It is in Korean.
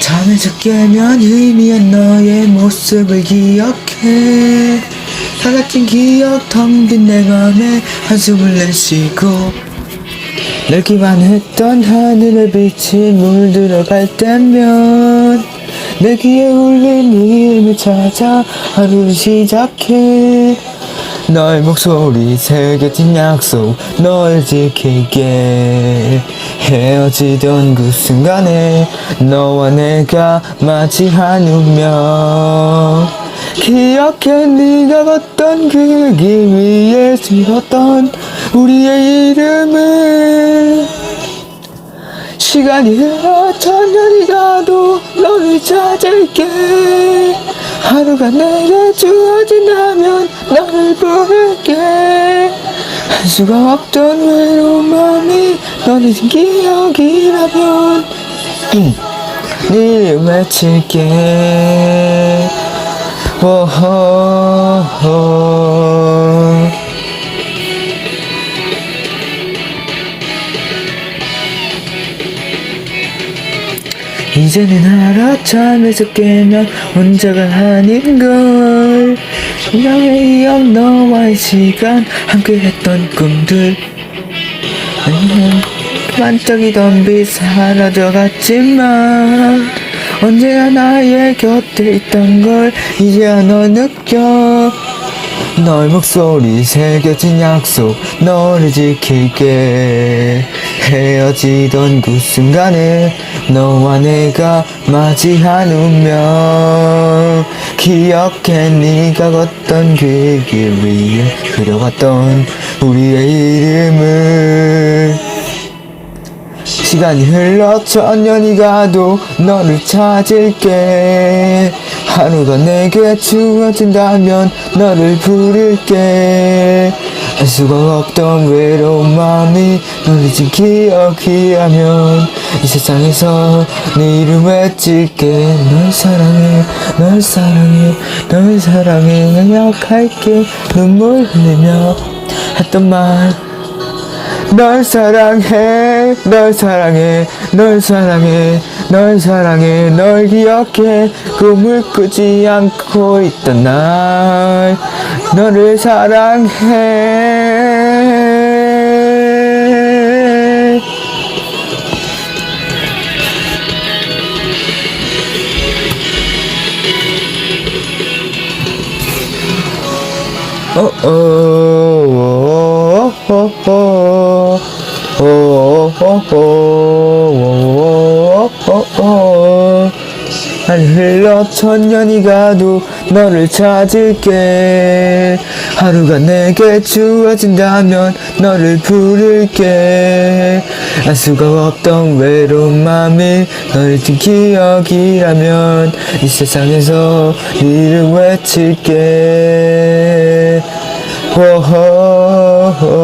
잠에서 깨면 의미한 너의 모습을 기억해 사라진 기억 텅빈 내 맘에 한숨을 내쉬고 내기만 했던 하늘의 빛이 물들어갈 때면 내 귀에 울린 이름을 찾아 하루를 시작해. 너의 목소리 새겨진 약속 널 지킬게 헤어지던 그 순간에 너와 내가 맞이한 운명 기억해 네가 걷던 그 길 위에 쓰였던 우리의 이름을. 시간이 흘러 천년이 가도 너를 찾을게. 하루가 내게 주어진다면 너를 부를게. 할 수가 없던 외로운 마음이 너를 진 기억이라면. 네 외칠게 이제는 알아 잠에서 깨면 혼자가 아닌걸. 나의 기억 너와의 시간 함께 했던 꿈들. 아니면 반짝이던 빛 사라져갔지만 언제나 나의 곁에 있던 걸 이제야 너 느껴. 너의 목소리 새겨진 약속 너를 지킬게. 헤어지던 그 순간에 너와 내가 맞이한 운명. 기억해 네가 걷던 그 길 위에 그려왔던 우리의 이름을 시간이 흘러 천년이 가도 너를 찾을게. 하루가 내게 주어진다면 너를 부를게. 알 수가 없던 외로운 마음이 너를 진 기억이라면 이 세상에서 네 이름 외칠게. 널 사랑해 널 사랑해 널 사랑해. 기억할게. 눈물 흘리며 했던 말 널 사랑해 널 사랑해 널 사랑해 널 사랑해 널 기억해. 꿈을 꾸지 않고 있던 날 너를 사랑해 한 흘러 천년이 가도 너를 찾을게. 하루가 내게 주어진다면 너를 부를게. 알 수가 없던 외로운 마음이 너를 진 기억이라면 이 세상에서 네 이름 외칠게. 오호호